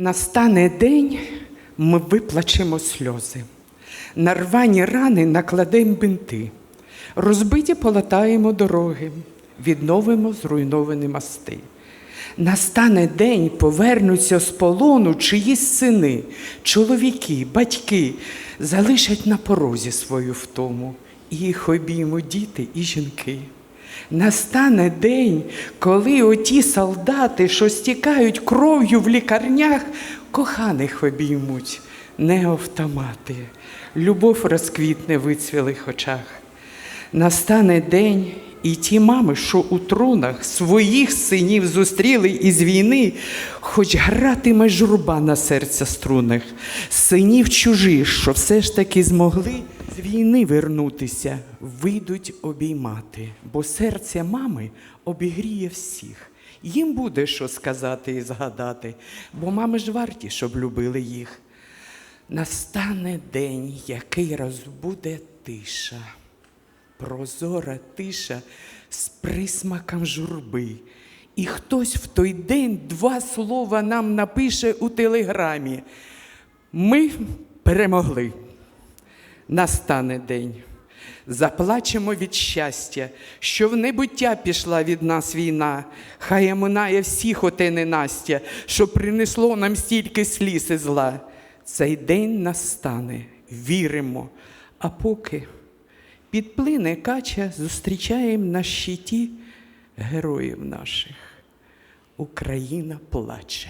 Настане день, ми виплачемо сльози. На рвані рани накладемо бинти, розбиті полатаємо дороги, відновимо зруйновані мости. Настане день, повернуться з полону чиїсь сини, чоловіки, батьки залишать на порозі свою втому, і їх обіймуть діти і жінки. Настане день, коли оті солдати, що стікають кров'ю в лікарнях, коханих обіймуть, не автомати. Любов розквітне в вицвілих очах. Настане день, і ті мами, що у трунах своїх синів зустріли із війни, хоч гратиме журба на серця струнах, синів чужих, що все ж таки змогли війни вернутися, вийдуть обіймати, бо серце мами обігріє всіх. Їм буде що сказати і згадати, бо мами ж варті, щоб любили їх. Настане день, який розбуде тиша, прозора тиша з присмаком журби. І хтось в той день два слова нам напише у телеграмі. Ми перемогли. Настане день. Заплачемо від щастя, що в небуття пішла від нас війна. Хай оминає всіх оте ненастя, що принесло нам стільки сліз і зла. Цей день настане, віримо. А поки підплине кача, зустрічаємо на щиті героїв наших. Україна плаче.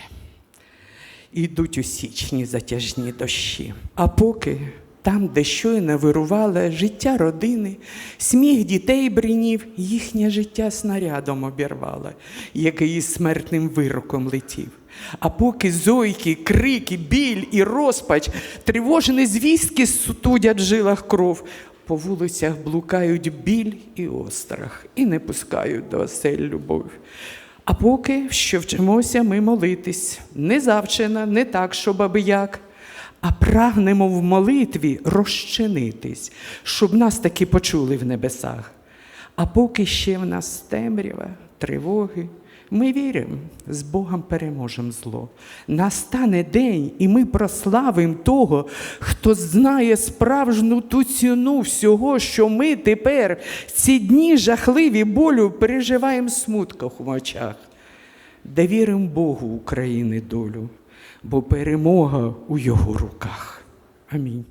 Ідуть у січні затяжні дощі. А поки там, де щойно вирувало життя родини, сміх дітей бринів, їхнє життя снарядом обірвало, який із смертним вироком летів. А поки зойки, крики, біль і розпач, тривожні звістки сутудять в жилах кров, по вулицях блукають біль і острах, і не пускають до осель любов. А поки що вчимося ми молитись, не завчена, не так, щоб аби як, а прагнемо в молитві розчинитись, щоб нас таки почули в небесах. А поки ще в нас темрява, тривоги, ми віримо, з Богом переможемо зло. Настане день, і ми прославимо того, хто знає справжню ту ціну всього, що ми тепер ці дні жахливі болю переживаємо смутках в очах, де віримо Богу України долю, бо перемога у його руках. Амінь.